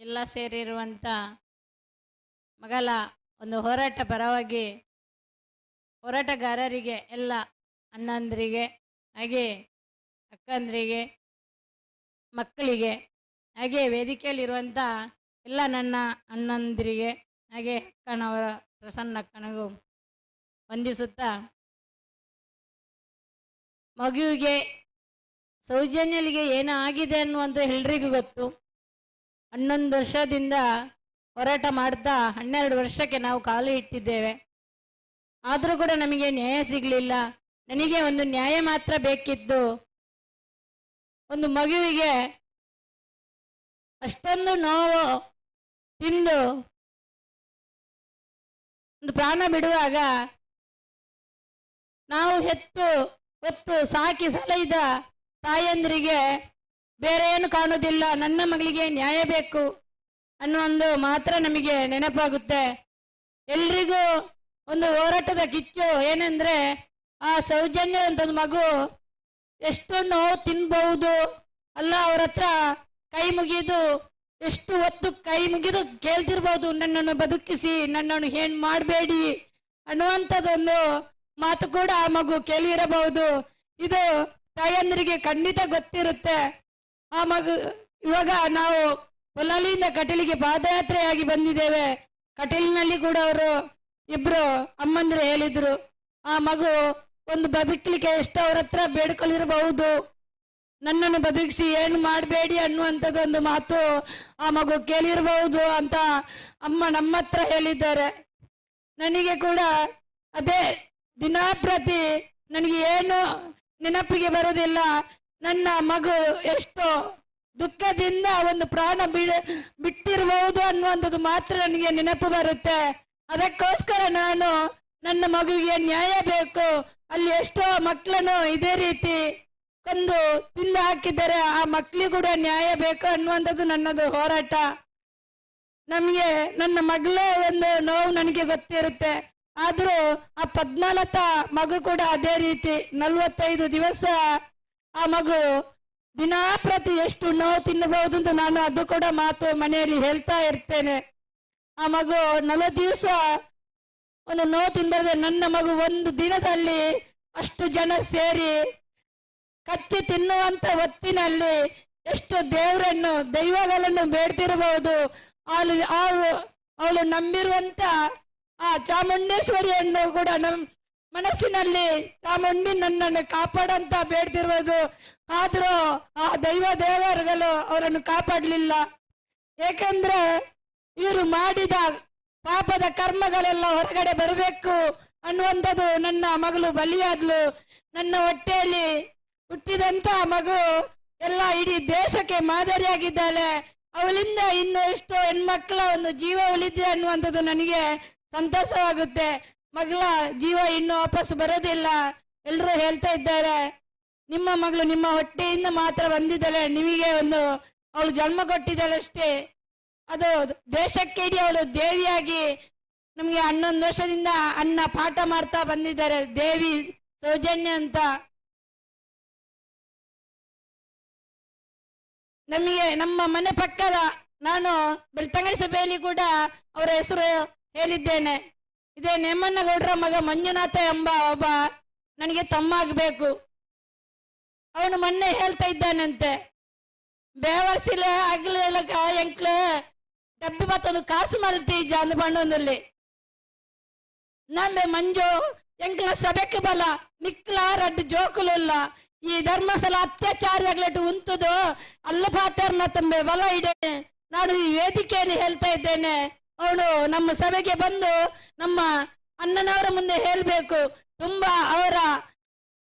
ಎಲ್ಲ ಸೇರಿರುವಂಥ ಮಗಲ ಒಂದು ಹೋರಾಟ ಪರವಾಗಿ ಹೋರಾಟಗಾರರಿಗೆ ಎಲ್ಲ ಅಣ್ಣಂದರಿಗೆ, ಹಾಗೆ ಅಕ್ಕಂದರಿಗೆ, ಮಕ್ಕಳಿಗೆ, ಹಾಗೆ ವೇದಿಕೆಯಲ್ಲಿರುವಂಥ ಎಲ್ಲ ನನ್ನ ಅಣ್ಣಂದಿರಿಗೆ, ಹಾಗೆ ಅಕ್ಕನವರ ಪ್ರಸನ್ನ ಅಕ್ಕನಿಗೂ ವಂದಿಸುತ್ತಾ ಮಗುವಿಗೆ ಸೌಜನ್ಯಲಿಗೆ ಏನಾಗಿದೆ ಅನ್ನುವಂಥ ಎಲ್ರಿಗೂ ಗೊತ್ತು. ಹನ್ನೊಂದು ವರ್ಷದಿಂದ ಹೋರಾಟ ಮಾಡ್ತಾ ಹನ್ನೆರಡು ವರ್ಷಕ್ಕೆ ನಾವು ಕಾಲು ಇಟ್ಟಿದ್ದೇವೆ. ಆದರೂ ಕೂಡ ನಮಗೆ ನ್ಯಾಯ ಸಿಗಲಿಲ್ಲ. ನನಗೆ ಒಂದು ನ್ಯಾಯ ಮಾತ್ರ ಬೇಕಿತ್ತು. ಒಂದು ಮಗುವಿಗೆ ಅಷ್ಟೊಂದು ನೋವು ತಿಂದು ಒಂದು ಪ್ರಾಣ ಬಿಡುವಾಗ ನಾವು ಹೆತ್ತು ಹೊತ್ತು ಸಾಕಿ ಸಲಹಿದ ತಾಯಂದ್ರಿಗೆ ಬೇರೆ ಏನು ಕಾಣುವುದಿಲ್ಲ. ನನ್ನ ಮಗಳಿಗೆ ನ್ಯಾಯ ಬೇಕು ಅನ್ನೋ ಒಂದು ಮಾತ್ರ ನಮಗೆ ನೆನಪಾಗುತ್ತೆ. ಎಲ್ರಿಗೂ ಒಂದು ಹೋರಾಟದ ಕಿಚ್ಚು ಏನಂದ್ರೆ, ಆ ಸೌಜನ್ಯ ಅಂತ ಒಂದು ಮಗು ಎಷ್ಟು ನೋವು ತಿನ್ಬಹುದು. ಅಲ್ಲ, ಅವ್ರ ಹತ್ರ ಕೈ ಮುಗಿದು, ಎಷ್ಟು ಹೊತ್ತು ಕೈ ಮುಗಿದು ಕೇಳ್ತಿರ್ಬೋದು ನನ್ನನ್ನು ಬದುಕಿಸಿ, ನನ್ನನ್ನು ಏನ್ ಮಾಡಬೇಡಿ ಅನ್ನುವಂಥದ್ದೊಂದು ಮಾತು ಕೂಡ ಆ ಮಗು ಕೇಳಿರಬಹುದು. ಇದು ತಾಯಂದ್ರಿಗೆ ಖಂಡಿತ ಗೊತ್ತಿರುತ್ತೆ. ಆ ಮಗು, ಇವಾಗ ನಾವು ಹೊಲಾಲಿಯಿಂದ ಕಟೀಲಿಗೆ ಪಾದಯಾತ್ರೆಯಾಗಿ ಬಂದಿದ್ದೇವೆ. ಕಟೀಲಿನಲ್ಲಿ ಕೂಡ ಅವರು ಇಬ್ರು ಅಮ್ಮಂದ್ರೆ ಹೇಳಿದ್ರು, ಆ ಮಗು ಒಂದು ಬದುಕಲಿಕ್ಕೆ ಎಷ್ಟು ಅವ್ರ ಹತ್ರ ಬೇಡ್ಕೊಂಡಿರಬಹುದು ನನ್ನನ್ನು ಬದುಕಿಸಿ ಏನು ಮಾಡಬೇಡಿ ಅನ್ನುವಂಥದ್ದೊಂದು ಮಾತು ಆ ಮಗು ಕೇಳಿರಬಹುದು ಅಂತ ಅಮ್ಮ ನಮ್ಮ ಹತ್ರ ಹೇಳಿದ್ದಾರೆ. ನನಗೆ ಕೂಡ ಅದೇ ದಿನಪ್ರತಿ ನನಗೆ ಏನು ನೆನಪಿಗೆ ಬರೋದಿಲ್ಲ ನನ್ನ ಮಗು ಎಷ್ಟು ದುಃಖದಿಂದ ಒಂದು ಪ್ರಾಣ ಬಿಡ ಬಿಟ್ಟಿರಬಹುದು ಅನ್ನುವಂಥದ್ದು ಮಾತ್ರ ನನಗೆ ನೆನಪು ಬರುತ್ತೆ. ಅದಕ್ಕೋಸ್ಕರ ನಾನು ನನ್ನ ಮಗುವಿಗೆ ನ್ಯಾಯ ಬೇಕು. ಅಲ್ಲಿ ಎಷ್ಟೋ ಮಕ್ಕಳನ್ನು ಇದೇ ರೀತಿ ಕೊಂದು ತಿಂದು ಹಾಕಿದ್ದಾರೆ. ಆ ಮಕ್ಕಳಿಗೆ ಕೂಡ ನ್ಯಾಯ ಬೇಕು ಅನ್ನುವಂಥದ್ದು ನನ್ನದು ಹೋರಾಟ. ನಮಗೆ, ನನ್ನ ಮಗಳ ಒಂದು ನೋವು ನನಗೆ ಗೊತ್ತಿರುತ್ತೆ. ಆದರೂ ಆ ಪದ್ಮಲತಾ ಮಗು ಕೂಡ ಅದೇ ರೀತಿ ನಲ್ವತ್ತೈದು ದಿವಸ ಆ ಮಗು ದಿನಾಪ್ರತಿ ಎಷ್ಟು ನೋವು ತಿನ್ನಬಹುದು ಅಂತ ನಾನು ಅದು ಕೂಡ ಮಾತು ಮನೆಯಲ್ಲಿ ಹೇಳ್ತಾ ಇರ್ತೇನೆ. ಆ ಮಗು, ನಲವತ್ತು ದಿವಸ ಒಂದು ನೋವು ತಿನ್ಬಾರ್ದೆ ನನ್ನ ಮಗು ಒಂದು ದಿನದಲ್ಲಿ ಅಷ್ಟು ಜನ ಸೇರಿ ಕಚ್ಚಿ ತಿನ್ನುವಂತ ಹೊತ್ತಿನಲ್ಲಿ ಎಷ್ಟು ದೇವರನ್ನು, ದೈವಗಳನ್ನು ಬೇಡ್ತಿರಬಹುದು. ಅವಳು ಅವಳು ನಂಬಿರುವಂತ ಆ ಚಾಮುಂಡೇಶ್ವರಿಯನ್ನು ಕೂಡ ನಮ್ ಮನಸ್ಸಿನಲ್ಲಿ ಚಾಮುಂಡಿ ನನ್ನನ್ನು ಕಾಪಾಡಂತ ಬೇಡ್ತಿರ್ಬೋದು ಆದ್ರೂ ಆ ದೈವ ದೇವರುಗಳು ಅವರನ್ನು ಕಾಪಾಡಲಿಲ್ಲ. ಏಕೆಂದ್ರೆ ಇವರು ಮಾಡಿದ ಪಾಪದ ಕರ್ಮಗಳೆಲ್ಲ ಹೊರಗಡೆ ಬರಬೇಕು ಅನ್ನುವಂಥದ್ದು ನನ್ನ ಮಗಳು ಬಲಿಯಾದ್ಲು. ನನ್ನ ಹೊಟ್ಟೆಯಲ್ಲಿ ಹುಟ್ಟಿದಂತ ಮಗು ಎಲ್ಲ ಇಡೀ ದೇಶಕ್ಕೆ ಮಾದರಿಯಾಗಿದ್ದಾಳೆ. ಅವಳಿಂದ ಇನ್ನು ಎಷ್ಟೋ ಹೆಣ್ಮಕ್ಳ ಒಂದು ಜೀವ ಉಳಿದಿದೆ ಅನ್ನುವಂಥದ್ದು ನನಗೆ ಸಂತೋಷವಾಗುತ್ತೆ ಮಗಳ, ಜೀವ ಇನ್ನು ವಾಪಸ್ ಬರೋದಿಲ್ಲ. ಎಲ್ಲರೂ ಹೇಳ್ತಾ ಇದ್ದಾರೆ, ನಿಮ್ಮ ಮಗಳು ನಿಮ್ಮ ಹೊಟ್ಟೆಯಿಂದ ಮಾತ್ರ ಬಂದಿದ್ದಾಳೆ, ನಿಮಗೆ ಒಂದು ಅವಳು ಜನ್ಮ ಕೊಟ್ಟಿದ್ದಾಳಷ್ಟೇ ಅದು ದೇಶಕ್ಕೆ ಇಡೀ ಅವಳು ದೇವಿಯಾಗಿ ನಮಗೆ ಹನ್ನೊಂದು ವರ್ಷದಿಂದ ಅನ್ನ ಪಾಠ ಮಾಡ್ತಾ ಬಂದಿದ್ದಾರೆ, ದೇವಿ ಸೌಜನ್ಯ ಅಂತ. ನಮಗೆ ನಮ್ಮ ಮನೆ ಪಕ್ಕದ ನಾನು ಬೆಳ್ತಂಗಡಿ ಸಭೆಯಲ್ಲಿ ಕೂಡ ಅವರ ಹೆಸರು ಹೇಳಿದ್ದೇನೆ. ಇದೇ ನೇಮನ್ನಗೌಡರ ಮಗ ಮಂಜುನಾಥ ಎಂಬ ಒಬ್ಬ ನನಗೆ ತಮ್ಮ ಆಗಬೇಕು ಅವನು ಮೊನ್ನೆ ಹೇಳ್ತಾ ಇದ್ದಾನಂತೆ. ಬೇವರ್ಸಿಲ ಆಗ್ಲಿಲ್ಲ ಎಂಕ್ಲೆ ಡಬ್ಬಿ ಮತ್ತೊಂದು ಕಾಸು ಮಲ್ತಿ ಅಂದು ಬಂಡೊಂದಲ್ಲಿ ನಂಬೆ ಮಂಜು, ಎಂಕ್ಲ ಸಭೆಕ್ಕೆ ಬಲ ನಿಕ್ಲ ರಡ್ಡು ಜೋಕುಲಲ್ಲ. ಈ ಧರ್ಮಸ್ಥಳ ಅತ್ಯಾಚಾರ ಆಗ್ಲಟ್ಟು ಉಂತದು ಅಲ್ಲ ಪಾತ್ರನ ತಂಬೆ ಬಲ ಇಡೆ. ನಾನು ಈ ವೇದಿಕೆಯಲ್ಲಿ ಹೇಳ್ತಾ ಇದ್ದೇನೆ. ಅವಳು ನಮ್ಮ ಸಭೆಗೆ ಬಂದು ನಮ್ಮ ಅಣ್ಣನವರ ಮುಂದೆ ಹೇಳಬೇಕು. ತುಂಬಾ ಅವರ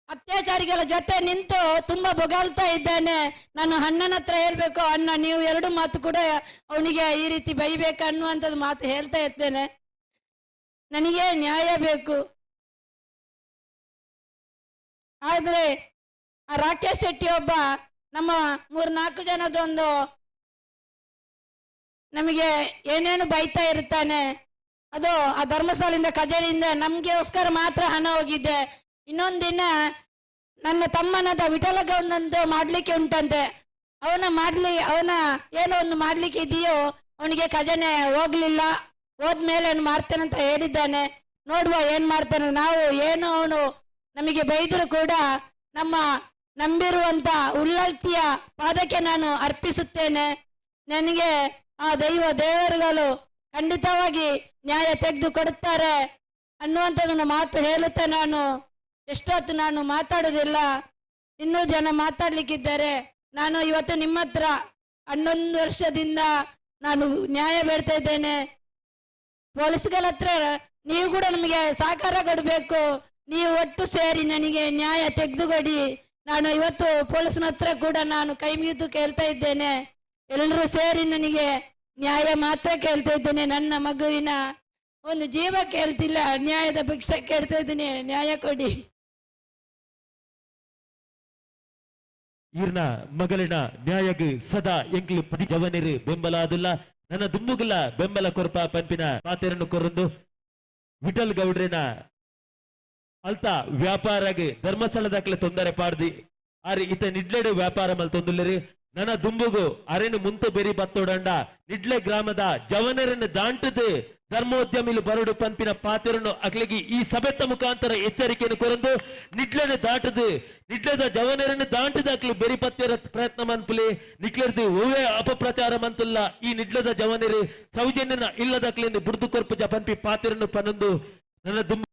ಅತ್ಯಾಚಾರಿಗಳ ಜೊತೆ ನಿಂತು ತುಂಬಾ ಬೊಗಾಳ್ತಾ ಇದ್ದಾನೆ. ನಾನು ಅಣ್ಣನ ಹತ್ರ ಹೇಳ್ಬೇಕು, ಅಣ್ಣ, ನೀವು ಎರಡು ಮಾತು ಕೂಡ ಅವನಿಗೆ ಈ ರೀತಿ ಬೈಬೇಕು ಅನ್ನುವಂಥದ್ದು ಮಾತು ಹೇಳ್ತಾ ಇರ್ತೇನೆ. ನನಗೆ ನ್ಯಾಯ ಬೇಕು. ಆದ್ರೆ ಆ ರಾಕೇಶ್ ಶೆಟ್ಟಿ ಒಬ್ಬ ನಮ್ಮ ಮೂರ್ನಾಲ್ಕು ಜನದೊಂದು ನಮಗೆ ಏನೇನು ಬೈತಾ ಇರ್ತಾನೆ, ಅದು ಆ ಧರ್ಮಸ್ಥಳದಿಂದ ಕಜೇರಿಯಿಂದ ನಮಗೋಸ್ಕರ ಮಾತ್ರ ಹಣ ಹೋಗಿದ್ದೆ ಇನ್ನೊಂದಿನ ದಿನ ನನ್ನ ತಮ್ಮನದ ವಿಠಲ ಗೌಡನಂದು ಮಾಡ್ಲಿಕ್ಕೆ ಉಂಟಂತೆ. ಅವನ ಮಾಡ್ಲಿ, ಅವನ ಏನೋ ಒಂದು ಮಾಡ್ಲಿಕ್ಕೆ ಇದೆಯೋ ಅವನಿಗೆ ಖಜಾನೆ ಹೋಗ್ಲಿಲ್ಲ. ಹೋದ್ಮೇಲೆ ಅವ್ನು ಅಂತ ಹೇಳಿದ್ದಾನೆ. ನೋಡುವ ಏನ್ ಮಾಡ್ತಾನೆ. ನಾವು ಏನು ಅವನು ನಮಗೆ ಬೈದರೂ ಕೂಡ ನಮ್ಮ ನಂಬಿರುವಂತ ಉಲ್ಲಲ್ತಿಯ ಪಾದಕ್ಕೆ ನಾನು ಅರ್ಪಿಸುತ್ತೇನೆ. ನನಗೆ ಆ ದೈವ ದೇವರುಗಳು ಖಂಡಿತವಾಗಿ ನ್ಯಾಯ ತೆಗೆದು ಕೊಡುತ್ತಾರೆ ಅನ್ನುವಂಥದ್ದನ್ನು ಮಾತು ಹೇಳುತ್ತಾ ನಾನು. ಎಷ್ಟೊತ್ತು ನಾನು ಮಾತಾಡೋದಿಲ್ಲ ಇನ್ನೂ ಜನ ಮಾತಾಡ್ಲಿಕ್ಕಿದ್ದಾರೆ. ನಾನು ಇವತ್ತು ನಿಮ್ಮ ಹತ್ರ ಹನ್ನೊಂದು ವರ್ಷದಿಂದ ನಾನು ನ್ಯಾಯ ಬೇಡ್ತಾ ಇದ್ದೇನೆ. ಪೊಲೀಸ್ಗಳ ಹತ್ರ ನೀವು ಕೂಡ ನಮಗೆ ಸಹಕಾರ ಕೊಡಬೇಕು. ನೀವು ಒಟ್ಟು ಸೇರಿ ನನಗೆ ನ್ಯಾಯ ತೆಗೆದುಕೊಡಿ. ನಾನು ಇವತ್ತು ಪೊಲೀಸ್ನ ಹತ್ರ ಕೂಡ ನಾನು ಕೈ ಮುಗಿದು ಕೇಳ್ತಾ ಇದ್ದೇನೆ. ಎಲ್ಲರೂ ಸೇರಿ ನನಗೆ ನ್ಯಾಯ ಮಾತ್ರ ಕೇಳ್ತಾ ಇದ್ದೇನೆ. ನನ್ನ ಮಗುವಿನ ಒಂದು ಜೀವ ಕೇಳ್ತಿಲ್ಲ. ನ್ಯಾಯದ ಭಿಕ್ಷೆ ಕೇಳ್ತಾ ಇದ್ದೀನಿ. ನ್ಯಾಯ ಕೊಡಿ. ಇರ್ನ ಮಗಳಿನ ನ್ಯಾಯಗ್ ಸದಾ ಎಂಕ್ಲು ಪಡಿ ಜವನಿರು. ಬೆಂಬಲ ಆದುಲ್ಲ. ನನ್ನ ದುಮ್ಮುಗಲ ಬೆಂಬಲ ಕೊರಪ ಪಂಪಿನ ಪಾತೆರನ್ನು ಕೊರಂದು ವಿಠಲ್ ಗೌಡ್ರಿನ ಅಲ್ತ ವ್ಯಾಪಾರಗ್ ಧರ್ಮಸ್ಥಳದಾಗ್ಲೆ ತೊಂದರೆ ಪಾಡ್ದಿ. ಆರಿ ಇತ ನಿಡ್ಲೆಡು ವ್ಯಾಪಾರ ಮಲ್ ನನ್ನ ದುಂಬುಗು ಅರೆನು ಮುಂತು ಬೆರಿ ಬತ್ತೋಡಂಡ. ನಿಡ್ಲೆ ಗ್ರಾಮದ ಜವನರನ್ನು ದಾಂಟದು ಧರ್ಮೋದ್ಯಮಿಲು ಬರಡು ಪಂಪಿನ ಪಾತೆರನ್ನು ಅಗ್ಲಿಗಿ ಈ ಸಭೆತ ಮುಖಾಂತರ ಎಚ್ಚರಿಕೆಯನ್ನು ಕೊರಂದು ನಿಡ್ಲೆನ ದಾಟದು, ನಿಡ್ಲೆದ ಜವನರನ್ನು ದಾಂಟದ ಅಕ್ಲಿ ಬೆರಿ ಪತ್ತೆರ ಪ್ರಯತ್ನ ಮನ್ಪುಲಿ ನಿಕ್ಲರ್ದು ಒವೆ ಅಪಪ್ರಚಾರ ಮಂತಲ್ಲ ಈ ನಿಡ್ಲದ ಜವನರು ಸೌಜನ್ಯನ ಇಲ್ಲದ ಅಕ್ಲಿಯನ್ನು ಬುಡ್ದು ಕೊರ್ಪುಜ ಪಂಪಿ ಪಾತೆರನ್ನು ಪನಂದು. ನನ್ನ ದುಂಬು